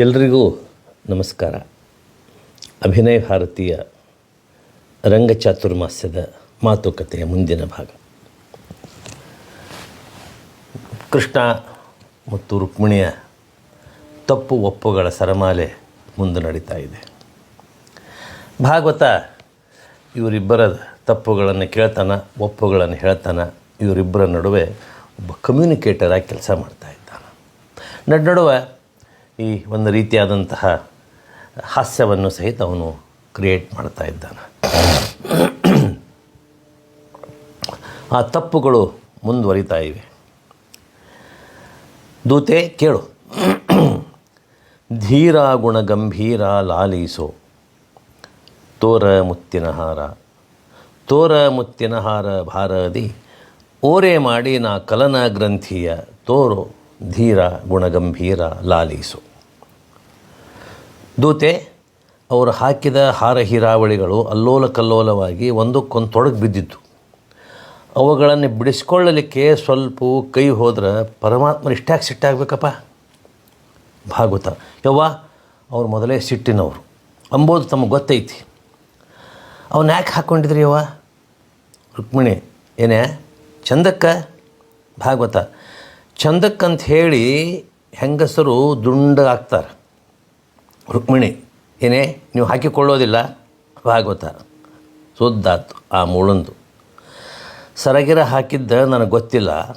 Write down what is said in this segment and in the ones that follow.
ಎಲ್ರಿಗೂ ನಮಸ್ಕಾರ. ಅಭಿನಯ ಭಾರತೀಯ ರಂಗಚಾತುರ್ಮಾಸ್ಯದ ಮಾತುಕತೆಯ ಮುಂದಿನ ಭಾಗ. ಕೃಷ್ಣ ಮತ್ತು ರುಕ್ಮಿಣಿಯ ತಪ್ಪು ಒಪ್ಪುಗಳ ಸರಮಾಲೆ ಮುಂದೆ ನಡೀತಾ ಇದೆ. ಭಾಗವತ ಇವರಿಬ್ಬರ ತಪ್ಪುಗಳನ್ನು ಕೇಳ್ತಾನೆ, ಒಪ್ಪುಗಳನ್ನು ಹೇಳ್ತಾನ, ಇವರಿಬ್ಬರ ನಡುವೆ ಒಬ್ಬ ಕಮ್ಯುನಿಕೇಟರ್ ಆಗಿ ಕೆಲಸ ಮಾಡ್ತಾ ಇದ್ದಾನೆ. ನಡ್, ನಡುವೆ ಈ ಒಂದು ರೀತಿಯಾದಂತಹ ಹಾಸ್ಯವನ್ನು ಸಹಿತ ಅವನು ಕ್ರಿಯೇಟ್ ಮಾಡ್ತಾ ಇದ್ದಾನೆ. ಆ ತಪ್ಪುಗಳು ಮುಂದುವರಿತಾ ಇವೆ. ದೂತೆ ಕೇಳು. ಧೀರ ಗುಣ ಗಂಭೀರ ಲಾಲಿಸೋ. ತೋರ ಮುತ್ತಿನ ಹಾರ. ತೋರ ಮುತ್ತಿನ ಹಾರ ಭಾರದಿ. ಓರೆ ಮಾಡಿ ನಾ ಕಲನ ಗ್ರಂಥಿಯ ತೋರೋ ಧೀರ ಗುಣಗಂಭೀರ ಲಾಲಿಸು. ದೂತೆ, ಅವರು ಹಾಕಿದ ಹಾರ ಹೀರಾವಳಿಗಳು ಅಲ್ಲೋಲ ಕಲ್ಲೋಲವಾಗಿ ಒಂದಕ್ಕೊಂದು ತೊಡಗಿ ಬಿದ್ದಿತ್ತು ಅವುಗಳನ್ನು ಬಿಡಿಸ್ಕೊಳ್ಳಲಿಕ್ಕೆ ಸ್ವಲ್ಪ ಕೈ ಹೋದ್ರೆ ಪರಮಾತ್ಮನ ಇಷ್ಟಾಗಿ ಸಿಟ್ಟಾಗಬೇಕಪ್ಪ. ಭಾಗವತ. ಯವ್ವ, ಅವ್ರು ಮೊದಲೇ ಸಿಟ್ಟಿನವರು. ಅಂಬೋದು ತಮಗೆ ಗೊತ್ತೈತಿ. ಅವನ್ನ ಯಾಕೆ ಹಾಕ್ಕೊಂಡಿದ್ರಿ ಯವ್ವ? ರುಕ್ಮಿಣಿ, ಏನೇ? ಚಂದಕ್ಕ? ಭಾಗವತ. ಚಂದಕ್ಕಂತ ಹೇಳಿ ಹೆಂಗಸರು ದುಂಡಾಗ್ತಾರೆ ರುಕ್ಮಿಣಿ, ಏನೇ ನೀವು ಹಾಕಿಕೊಳ್ಳೋದಿಲ್ಲ, ಭಾಗವತ. ಸುದ್ದಾತು ಆ ಮುಳಂದು. ಸರಗಿರ ಹಾಕಿದ್ದ ನನಗೆ ಗೊತ್ತಿಲ್ಲ.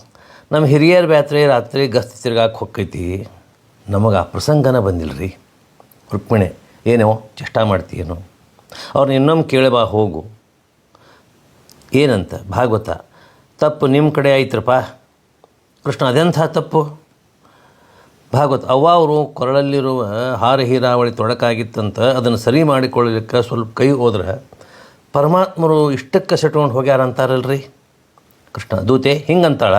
ನಮ್ಮ ಹಿರಿಯರ ಬ್ಯಾತ್ರಿ ರಾತ್ರಿ ಗಸ್ತಿ ತಿರ್ಗಾಕೆ ಹೊಕ್ಕೈತಿ. ನಮಗೆ ಆ ಪ್ರಸಂಗನ ಬಂದಿಲ್ಲ ರೀ ರುಕ್ಮಿಣಿ, ಏನೋ ಚೇಷ್ಟ ಮಾಡ್ತೀಯೇನೋ. ಅವ್ರನ್ನ ಇನ್ನೊಮ್ಮೆ ಕೇಳಬಾ ಹೋಗು. ಏನಂತ? ಭಾಗವತ. ತಪ್ಪು ನಿಮ್ಮ ಕಡೆ ಆಯ್ತ್ರಪ್ಪ ಕೃಷ್ಣ, ಅದೆಂಥ ತಪ್ಪು? ಭಾಗವತ್, ಅವ್ವ ಅವರು ಕೊರಳಲ್ಲಿರುವ ಹಾರ ಹೀರಾವಳಿ ತೊಡಕಾಗಿತ್ತಂತ ಅದನ್ನು ಸರಿ ಮಾಡಿಕೊಳ್ಳಲಿಕ್ಕೆ ಸ್ವಲ್ಪ ಕೈ ಹೋದ್ರೆ ಪರಮಾತ್ಮರು ಇಷ್ಟಕ್ಕೆ ಸೆಟ್ಕೊಂಡು ಹೋಗ್ಯಾರ ಅಂತಾರಲ್ರಿ? ಕೃಷ್ಣ, ದೂತೆ, ಹಿಂಗಂತಾಳ?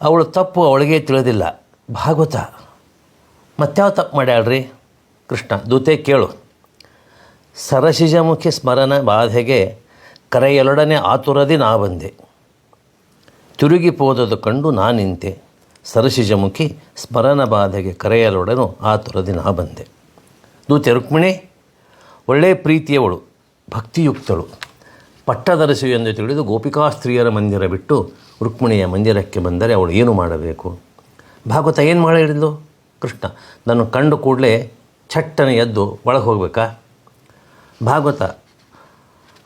ಅವಳು ತಪ್ಪು ಅವಳಿಗೆ ತಿಳಿದಿಲ್ಲ. ಭಾಗವತ, ಮತ್ಯಾವ ತಪ್ಪು ಮಾಡ್ಯಾಳ್ರಿ? ಕೃಷ್ಣ, ದೂತೆ, ಕೇಳು. ಸರಸಿಜಮುಖಿ ಸ್ಮರಣ ಬಾಧೆಗೆ ಕರೆಯಲೊಡನೆ ಆತುರದಿ ನಾ ಬಂದೆ. ತಿರುಗಿ ಪೋದದು ಕಂಡು ನಾ ನಿಂತೆ. ಸರಸಿಜಮುಖಿ ಸ್ಮರಣ ಬಾಧೆಗೆ ಕರೆಯಲೊಡನು ಆತುರ ದಿನ ಬಂದೆ. ದೂತೆ ರುಕ್ಮಿಣಿ ಒಳ್ಳೆಯ ಪ್ರೀತಿಯವಳು, ಭಕ್ತಿಯುಕ್ತಳು. ಪಟ್ಟದರಸು ಎಂದು ತಿಳಿದು ಗೋಪಿಕಾ ಸ್ತ್ರೀಯರ ಮಂದಿರ ಬಿಟ್ಟು ರುಕ್ಮಿಣಿಯ ಮಂದಿರಕ್ಕೆ ಬಂದರೆ ಅವಳು ಏನು ಮಾಡಬೇಕು? ಭಾಗವತ ಏನು ಮಾಡಿ ಹಿಡಿದ್ಲು ಕೃಷ್ಣ ನಾನು ಕಂಡು ಕೂಡಲೇ ಚಟ್ಟನೆ ಎದ್ದು ಒಳಗೆ ಹೋಗಬೇಕಾ? ಭಾಗವತ,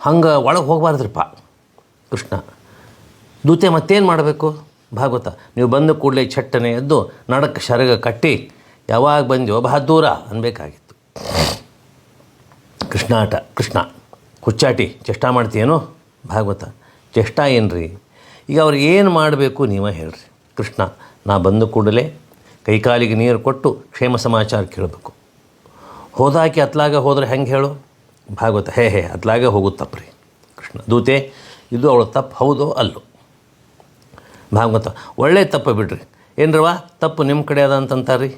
ಹಂಗೆ ಒಳಗೆ ಹೋಗಬಾರ್ದ್ರಪ್ಪ. ಕೃಷ್ಣ, ದೂತೆ ಮತ್ತೇನು ಮಾಡಬೇಕು? ಭಾಗವತ ನೀವು ಬಂದ ಕೂಡಲೇ ಚಟ್ಟನೆ ಎದ್ದು ನಡಕ್ಕೆ ಶರಗ ಕಟ್ಟಿ ಯಾವಾಗ ಬಂದ್ಯೋ ಬಹಳ ದೂರ ಅನ್ಬೇಕಾಗಿತ್ತು. ಕೃಷ್ಣಾಟ, ಕೃಷ್ಣ, ಹುಚ್ಚಾಟಿ, ಚೇಷ್ಟ ಮಾಡ್ತೀಯೇನೋ? ಭಾಗವತ ಚೇಷ್ಟ ಏನ್ರಿ? ಈಗ ಅವ್ರು ಏನು ಮಾಡಬೇಕು ನೀವೇ ಹೇಳ್ರಿ. ಕೃಷ್ಣ, ನಾ ಬಂದ ಕೂಡಲೇ ಕೈಕಾಲಿಗೆ ನೀರು ಕೊಟ್ಟು ಕ್ಷೇಮ ಸಮಾಚಾರ ಕೇಳಬೇಕು. ಹೋದಾಕಿ ಅತ್ಲಾಗ ಹೋದ್ರೆ ಹೆಂಗೆ ಹೇಳು? ಭಾಗವತ ಹೇ ಹೇ, ಅತ್ಲಾಗ ರೀ. ಕೃಷ್ಣ, ದೂತೆ, ಇದು ಅವಳು ತಪ್ಪು, ಹೌದೋ ಅಲ್ಲೋ? ಭಾಗವತ ಒಳ್ಳೆ ತಪ್ಪು ಬಿಡ್ರಿ. ಏನ್ರವ ತಪ್ಪು ನಿಮ್ಮ ಕಡೆ ಅದ ಅಂತಂತಾರ್ರಿ?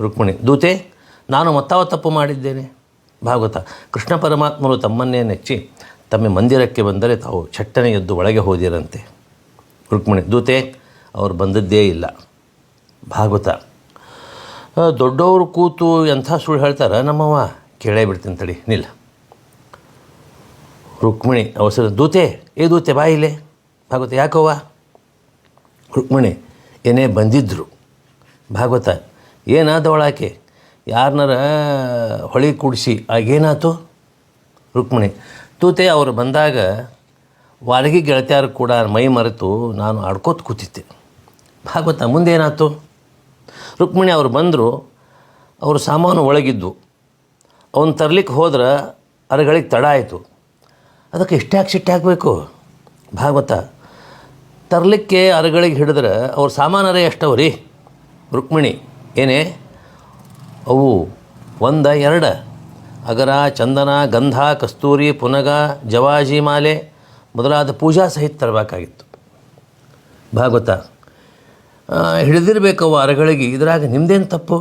ರುಕ್ಮಿಣಿ. ದೂತೆ, ನಾನು ಮತ್ತಾವ ತಪ್ಪು ಮಾಡಿದ್ದೇನೆ? ಭಾಗವತ ಕೃಷ್ಣ ಪರಮಾತ್ಮರು ತಮ್ಮನ್ನೇ ನೆಚ್ಚಿ ತಮ್ಮ ಮಂದಿರಕ್ಕೆ ಬಂದರೆ ತಾವು ಚಟ್ಟನೆ ಎದ್ದು ಒಳಗೆ ಹೋದಿರಂತೆ. ರುಕ್ಮಿಣಿ, ದೂತೆ, ಅವರು ಬಂದದ್ದೇ ಇಲ್ಲ. ಭಾಗವತ ದೊಡ್ಡವರು ಕೂತು ಎಂಥ ಸುಳ್ಳು ಹೇಳ್ತಾರೆ? ನಮ್ಮವ್ವ, ಕೇಳೇ ಬಿಡ್ತೀನಿ ತಡಿ, ನಿಲ್ಲ. ರುಕ್ಮಿಣಿ, ಅವಸರ. ದೂತೆ, ಏ ದೂತೆ ಬಾಯಿಲೆ ಭಾಗವತ ಯಾಕವ್ವ? ರುಕ್ಮಿಣಿ ಏನೇ ಬಂದಿದ್ದರು ಭಾಗವತ, ಏನಾದವಳಾಕೆ? ಯಾರನ್ನಾರ ಹೊಳಿ ಕೂಡಿಸಿ ಆಗೇನಾಯ್ತು ರುಕ್ಮಿಣಿ, ತೂತೆ ಅವರು ಬಂದಾಗ ವಾರಗಿ ಗೆಳತಿಯಾರು ಕೂಡ ಮೈ ಮರೆತು ನಾನು ಆಡ್ಕೋತ ಕೂತಿದ್ದೆ. ಭಾಗವತ ಮುಂದೇನಾಯ್ತು ರುಕ್ಮಿಣಿ ಅವರು ಬಂದರು, ಅವರು ಸಾಮಾನು ಒಳಗಿದ್ದು. ಅವನು ತರ್ಲಿಕ್ಕೆ ಹೋದ್ರೆ ಅರಗಳಿಗೆ ತಡ ಆಯಿತು. ಅದಕ್ಕೆ ಇಷ್ಟ್ಯಾಕೆ ಸಿಟ್ಟು ಹಾಕಬೇಕು ಭಾಗವತ ತರಲಿಕ್ಕೆ ಅರಗಳಿಗೆ ಹಿಡಿದ್ರೆ ಅವ್ರ ಸಾಮಾನರೇ ಎಷ್ಟವ ರೀ ರುಕ್ಮಿಣಿ, ಏನೇ? ಅವು ಒಂದ, ಎರಡ. ಅಗರ, ಚಂದನ, ಗಂಧ, ಕಸ್ತೂರಿ, ಪುನಗ, ಜವಾಜಿ ಮಾಲೆ ಮೊದಲಾದ ಪೂಜಾ ಸಹಿತ ತರಬೇಕಾಗಿತ್ತು. ಭಾಗವತ ಹಿಡಿದಿರಬೇಕವು ಅರಗಳಿಗೆ. ಇದ್ರಾಗ ನಿಮ್ದೇನು ತಪ್ಪು?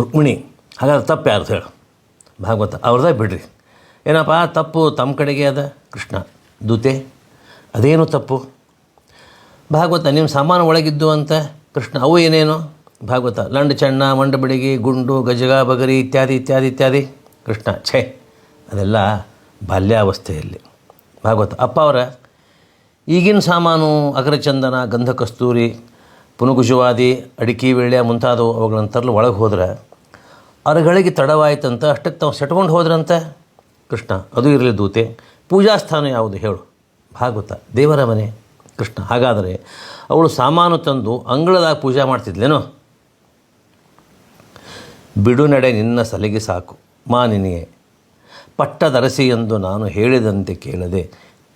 ರುಕ್ಮಿಣಿ, ಹಾಗಾದ್ರೆ ತಪ್ಪು ಯಾರ್ದು ಹೇಳು. ಭಾಗವತ ಅವ್ರದ್ದೇ ಬಿಡ್ರಿ. ಏನಪ್ಪ, ತಪ್ಪು ತಮ್ಮ ಕಡೆಗೆ ಅದ ಕೃಷ್ಣ. ದೂತೆ. ಅದೇನು ತಪ್ಪು? ಭಾಗವತ ನಿಮ್ಮ ಸಾಮಾನು ಒಳಗಿದ್ದು ಅಂತ. ಕೃಷ್ಣ, ಅವು ಏನೇನು? ಭಾಗವತ, ಲಂಡ್ ಚಣ್ಣ ಮಂಡ ಬಿಡಿಗಿ, ಗುಂಡು, ಗಜಗ, ಬಗರಿ ಇತ್ಯಾದಿ ಇತ್ಯಾದಿ ಇತ್ಯಾದಿ. ಕೃಷ್ಣ, ಛೇ, ಅದೆಲ್ಲ ಬಾಲ್ಯಾವಸ್ಥೆಯಲ್ಲಿ. ಭಾಗವತ, ಅಪ್ಪ ಅವರ, ಈಗಿನ ಸಾಮಾನು, ಅಗ್ರಚಂದನ ಗಂಧ ಕಸ್ತೂರಿ ಪುನಗುಜವಾದಿ ಅಡಿಕೆ ವೇಳೆ ಮುಂತಾದವು ಅವುಗಳನ್ನು ತರಲು ಒಳಗೆ ಹೋದ್ರೆ, ಅರಗಳಿಗೆ ತಡವಾಯ್ತಂತ ಅಷ್ಟಕ್ಕೆ ತಾವು ಸೆಟ್ಕೊಂಡು ಹೋದ್ರಂತೆ. ಕೃಷ್ಣ, ಅದು ಇರಲಿ ದೂತೆ ಪೂಜಾ ಸ್ಥಾನ ಯಾವುದು ಹೇಳು. ಭಾಗವತ ದೇವರ ಮನೆ, ಕೃಷ್ಣ. ಹಾಗಾದರೆ ಅವಳು ಸಾಮಾನು ತಂದು ಅಂಗಳದಾಗ ಪೂಜೆ ಮಾಡ್ತಿದ್ಲೇನೋ? ಬಿಡು ನಡೆ, ನಿನ್ನ ಸಲಿಗೆ ಸಾಕು. ಮಾನಿನಿಯೇ ಪಟ್ಟದರಸಿ ಎಂದು ನಾನು ಹೇಳಿದಂತೆ ಕೇಳದೆ,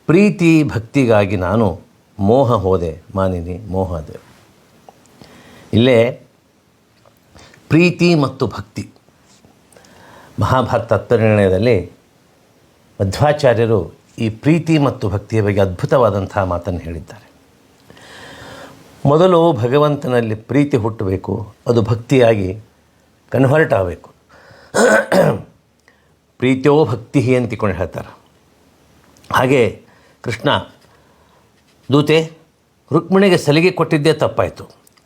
ಪ್ರೀತಿ ಭಕ್ತಿಗಾಗಿ ನಾನು ಮೋಹ ಹೋದೆ. ಮಾನಿನಿ ಮೋಹದೆ ಇಲ್ಲೇ ಪ್ರೀತಿ ಮತ್ತು ಭಕ್ತಿ. ಮಹಾಭಾರತ ತತ್ವನಿರ್ಣಯದಲ್ಲಿ ಮಧ್ವಾಚಾರ್ಯರು ಈ ಪ್ರೀತಿ ಮತ್ತು ಭಕ್ತಿಯ ಬಗ್ಗೆ ಅದ್ಭುತವಾದಂತಹ ಮಾತನ್ನು ಹೇಳಿದ್ದಾರೆ. ಮೊದಲು ಭಗವಂತನಲ್ಲಿ ಪ್ರೀತಿ ಹುಟ್ಟಬೇಕು, ಅದು ಭಕ್ತಿಯಾಗಿ ಕನ್ವರ್ಟ್ ಆಗಬೇಕು ಪ್ರೀತಿಯೋ ಭಕ್ತಿ ಅಂತಿಕೊಂಡು ಹೇಳ್ತಾರೆ. ಹಾಗೆ ಕೃಷ್ಣ, ದೂತೆ, ರುಕ್ಮಿಣಿಗೆ ಸಲಿಗೆ ಕೊಟ್ಟಿದ್ದೇ ತಪ್ಪಾಯಿತು.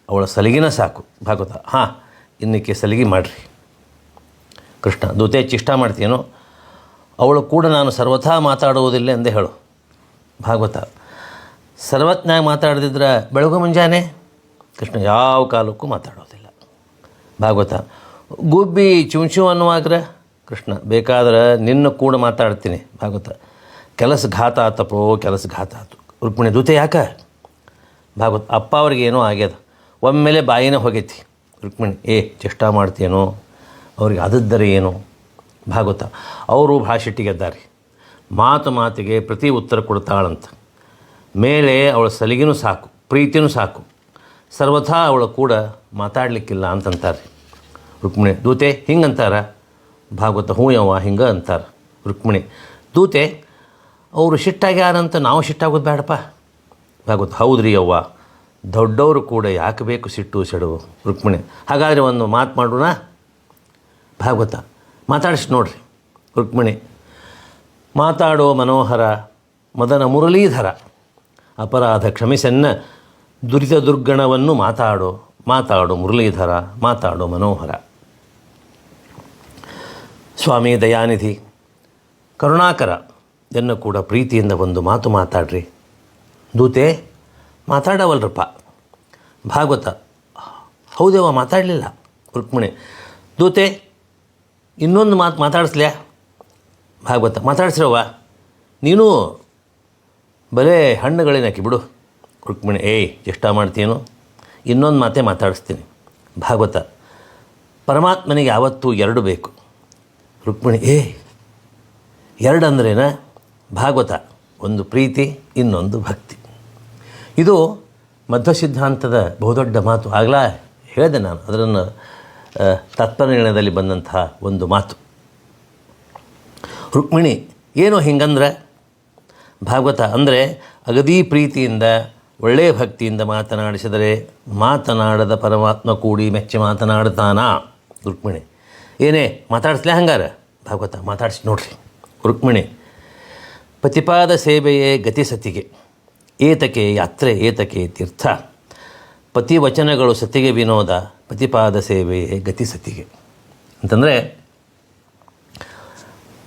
ಅವಳ ಸಲಿಗೆನ ಸಾಕು, ಭಾಗವತ. ಹಾಂ, ಇನ್ನಕ್ಕೆ ಸಲಿಗೆ ಮಾಡಿರಿ. ಕೃಷ್ಣ, ದೂತೆ, ಚಿಷ್ಟ ಮಾಡ್ತೀನೋ ಅವಳು ಕೂಡ ನಾನು ಸರ್ವಥಾ ಮಾತಾಡುವುದಿಲ್ಲ ಎಂದು ಹೇಳು. ಭಾಗವತ. ಸರ್ವಜ್ಞಾಗ ಮಾತಾಡದಿದ್ರೆ ಬೆಳಗು ಮುಂಜಾನೆ? ಕೃಷ್ಣ ಯಾವ ಕಾಲಕ್ಕೂ ಮಾತಾಡೋದಿಲ್ಲ. ಭಾಗವತ. ಗುಬ್ಬಿ ಚುಂಚು ಅನ್ನುವಾಗ್ರೆ ಕೃಷ್ಣ, ಬೇಕಾದ್ರೆ ನಿನ್ನ ಕೂಡ ಮಾತಾಡ್ತೀನಿ. ಭಾಗವತ. ಕೆಲಸ ಘಾತ ಆತಪ್ಪೋ ಕೆಲಸ ಘಾತ ಆತು. ರುಕ್ಮಿಣಿ ದೂತೆ ಯಾಕೆ? ಭಾಗವತ. ಅಪ್ಪ ಅವ್ರಿಗೆ ಏನೋ ಆಗ್ಯದ. ಒಮ್ಮೆಲೆ ಬಾಯಿನೇ ಹೋಗೈತಿ. ರುಕ್ಮಿಣಿ, ಏ, ಚೇಷ್ಟ ಮಾಡ್ತೀನೋ ಅವ್ರಿಗೆ ಅದದ್ದರೆ ಏನು? ಭಾಗವತ. ಅವರು ಭಾಷೆಟ್ಟಿಗೆದ್ದಾರೆ. ಮಾತು ಮಾತಿಗೆ ಪ್ರತಿ ಉತ್ತರ ಕೊಡ್ತಾಳಂತ. ಮೇಲೆ ಅವಳ ಸಲಿಗೆನೂ ಸಾಕು, ಪ್ರೀತಿನೂ ಸಾಕು. ಸರ್ವಥಾ ಅವಳ ಕೂಡ ಮಾತಾಡಲಿಕ್ಕಿಲ್ಲ ಅಂತಂತಾರೆ. ರುಕ್ಮಿಣಿ, ದೂತೆ, ಹಿಂಗಂತಾರ? ಭಾಗವತ ಹ್ಞೂ ಯವ್ವ, ಹಿಂಗೆ ಅಂತಾರೆ ರುಕ್ಮಿಣಿ. ದೂತೆ, ಅವರು ಶಿಟ್ಟಾಗ್ಯಾರಂತ ನಾವು ಶಿಟ್ಟಾಗೋದು ಬೇಡಪ್ಪ ಭಾಗವತ, ಹೌದ್ರಿ ಯವ್ವ, ದೊಡ್ಡವರು ಕೂಡ ಯಾಕೆ ಬೇಕು ಸಿಟ್ಟು, ಸೆಡವು? ರುಕ್ಮಿಣಿ. ಹಾಗಾದರೆ ಒಂದು ಮಾತು ಮಾಡೋಣ? ಭಾಗವತ ಮಾತಾಡಿಸಿ ನೋಡ್ರಿ, ರುಕ್ಮಿಣಿ. ಮಾತಾಡೋ ಮನೋಹರ, ಮದನ ಮುರಳೀಧರ. ಅಪರಾಧ ಕ್ಷಮಿಸನ್ನ ದುರಿತ ದುರ್ಗಣವನ್ನು ಮಾತಾಡೋ ಮಾತಾಡೋ ಮುರಳೀಧರ, ಮಾತಾಡೋ ಮನೋಹರ. ಸ್ವಾಮಿ ದಯಾನಿಧಿ, ಕರುಣಾಕರ, ಎನ್ನ ಕೂಡ ಪ್ರೀತಿಯಿಂದ ಒಂದು ಮಾತು ಮಾತಾಡ್ರಿ. ದೂತೆ, ಮಾತಾಡವಲ್ರಪ್ಪ. ಭಾಗವತ. ಹೌದೇವ ಮಾತಾಡಲಿಲ್ಲ, ರುಕ್ಮಿಣಿ. ದೂತೆ ಇನ್ನೊಂದು ಮಾತು ಮಾತಾಡಿಸ್ಲೇ ಭಾಗವತ ಮಾತಾಡ್ಸಿರವ್ವ ನೀನು ಬರೇ ಹಣ್ಣುಗಳೇನಾಕಿ ಬಿಡು. ರುಕ್ಮಿಣಿ, ಏಯ್ ಚೇಷ್ಟ ಮಾಡ್ತೀನೋ ಇನ್ನೊಂದು ಮಾತೇ ಮಾತಾಡಿಸ್ತೀನಿ. ಭಾಗವತ ಪರಮಾತ್ಮನಿಗೆ ಯಾವತ್ತೂ ಎರಡು ಬೇಕು. ರುಕ್ಮಿಣಿ ಏ ಎರಡು ಅಂದ್ರೇನ ಭಾಗವತ ಒಂದು ಪ್ರೀತಿ, ಇನ್ನೊಂದು ಭಕ್ತಿ. ಇದು ಮಧ್ವ ಸಿದ್ಧಾಂತದ ಬಹುದೊಡ್ಡ ಮಾತು. ಆಗಲಾ ಹೇಳಿದೆ ನಾನು. ಅದನ್ನು ತತ್ವನಿರ್ಣಯದಲ್ಲಿ ಬಂದಂತಹ ಒಂದು ಮಾತು. ರುಕ್ಮಿಣಿ, ಏನು ಹಿಂಗಂದ್ರೆ? ಭಾಗವತ ಅಂದರೆ, ಅಗದಿ ಪ್ರೀತಿಯಿಂದ, ಒಳ್ಳೆಯ ಭಕ್ತಿಯಿಂದ ಮಾತನಾಡಿಸಿದರೆ ಮಾತನಾಡದ ಪರಮಾತ್ಮ ಕೂಡಿ ಮೆಚ್ಚಿ ಮಾತನಾಡ್ತಾನಾ ರುಕ್ಮಿಣಿ. ಏನೇ, ಮಾತಾಡಿಸ್ಲೇ ಹಂಗಾರ? ಭಾಗವತ, ಮಾತಾಡಿಸಿ ನೋಡ್ರಿ. ರುಕ್ಮಿಣಿ, ಪ್ರತಿಪಾದ ಸೇವೆಯೇ ಗತಿ ಸತಿಗೆ ಏತಕೆ ಯಾತ್ರೆ ಏತಕೆ ತೀರ್ಥ? ಪತಿವಚನಗಳು ಸತಿಗೆ ವಿನೋದ ಪತಿಪಾದ ಸೇವೆಯೇ ಗತಿ ಸತಿಗೆ. ಅಂತಂದರೆ,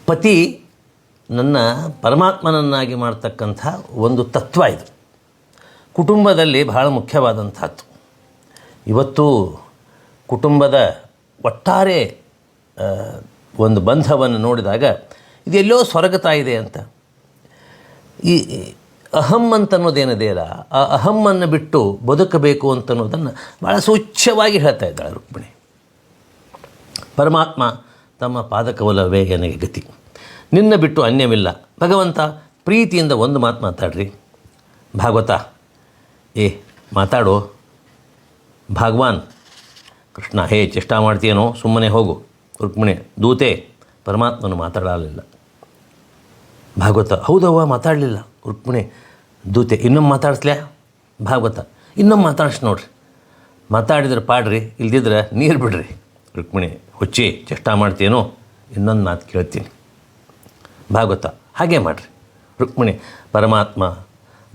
ಪತಿ ನನ್ನ ಪರಮಾತ್ಮನನ್ನಾಗಿ ಮಾಡ್ತಕ್ಕಂಥ ಒಂದು ತತ್ವ ಇದು. ಕುಟುಂಬದಲ್ಲಿ ಬಹಳ ಮುಖ್ಯವಾದಂಥದ್ದು. ಇವತ್ತು ಕುಟುಂಬದ ಒಟ್ಟಾರೆ ಒಂದು ಬಂಧವನ್ನು ನೋಡಿದಾಗ ಇದೆಲ್ಲೋ ಸ್ವರ್ಗತಾ ಇದೆ ಅಂತ. ಈ ಅಹಂ ಅಂತ ಅನ್ನೋದೇನಿದೆಯಲ್ಲ ಆ ಅಹಮ್ಮನ್ನು ಬಿಟ್ಟು ಬದುಕಬೇಕು ಅಂತ ಅನ್ನೋದನ್ನು ಭಾಳ ಸೂಚ್ಯವಾಗಿ ಹೇಳ್ತಾ ಇದ್ದಾಳೆ ರುಕ್ಮಿಣಿ. ಪರಮಾತ್ಮ ತಮ್ಮ ಪಾದಕವಲವೇ ನನಗೆ ಗತಿ. ನಿನ್ನ ಬಿಟ್ಟು ಅನ್ಯವಿಲ್ಲ. ಭಗವಂತ, ಪ್ರೀತಿಯಿಂದ ಒಂದು ಮಾತು ಮಾತಾಡ್ರಿ. ಭಾಗವತ. ಏ, ಮಾತಾಡು. ಭಗವಾನ್, ಕೃಷ್ಣ, ಹೇ, ಚೇಷ್ಟ ಮಾಡ್ತೀಯನೋ? ಸುಮ್ಮನೆ ಹೋಗು. ರುಕ್ಮಿಣಿ, ದೂತೆ, ಪರಮಾತ್ಮನು ಮಾತಾಡಲಿಲ್ಲ. ಭಾಗವತ, ಹೌದವ್ವ, ಮಾತಾಡಲಿಲ್ಲ. ರುಕ್ಮಿಣಿ ದೂತೆ, ಇನ್ನೊಮ್ಮೆ ಮಾತಾಡಿಸ್ಲೇ? ಭಾಗವತ ಇನ್ನೊಮ್ಮೆ ಮಾತಾಡ್ಸಿ ನೋಡ್ರಿ. ಮಾತಾಡಿದ್ರೆ ಪಾಡ್ರಿ, ಇಲ್ದಿದ್ರೆ ನೀರು ಬಿಡ್ರಿ. ರುಕ್ಮಿಣಿ, ಹುಚ್ಚಿ, ಚೇಷ್ಟ ಮಾಡ್ತೀನೋ ಇನ್ನೊಂದು ಮಾತು ಕೇಳ್ತೀನಿ. ಭಾಗವತ ಹಾಗೆ ಮಾಡಿರಿ. ರುಕ್ಮಿಣಿ, ಪರಮಾತ್ಮ,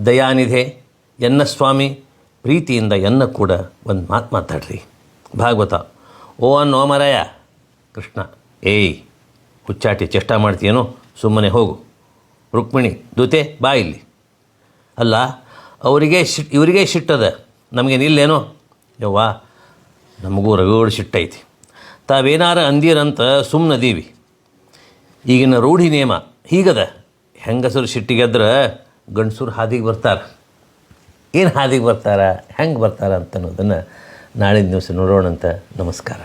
ದಯಾನಿಧೆ, ಎನ್ನ ಸ್ವಾಮಿ, ಪ್ರೀತಿಯಿಂದ ಎನ್ನ ಕೂಡ ಒಂದು ಮಾತು ಮಾತಾಡ್ರಿ. ಭಾಗವತ ಓ ಅನ್ ಮರಾಯ, ಕೃಷ್ಣ, ಏಯ್, ಹುಚ್ಚಾಟಿ, ಚೇಷ್ಟ ಮಾಡ್ತೀಯೇನೋ? ಸುಮ್ಮನೆ ಹೋಗು. ರುಕ್ಮಿಣಿ, ದೂತೆ, ಬಾ ಇಲ್ಲಿ. ಅಲ್ಲ, ಅವರಿಗೆ ಶಿಟ್ ಇವರಿಗೆ ಸಿಟ್ಟದ ನಮಗೇನಿಲ್ಲೇನೋ ಯವ್ವ, ನಮಗೂ ರಗಡ್ ಸಿಟ್ಟೈತಿ ತಾವೇನಾರ ಅಂದೀರಂತ ಸುಮ್ಮನದೀವಿ ಈಗಿನ ರೂಢಿ ನಿಯಮ ಹೀಗದ. ಹೆಂಗಸರು ಸಿಟ್ಟಿಗೆದ್ರೆ ಗಂಡಸರು ಹಾದಿಗೆ ಬರ್ತಾರೆ. ಏನು ಹಾದಿಗೆ ಬರ್ತಾರ? ಹೆಂಗೆ ಬರ್ತಾರ? ಅಂತ ಅನ್ನೋದನ್ನು ನಾಳಿನ ದಿವಸ ನೋಡೋಣಂತ ನಮಸ್ಕಾರ.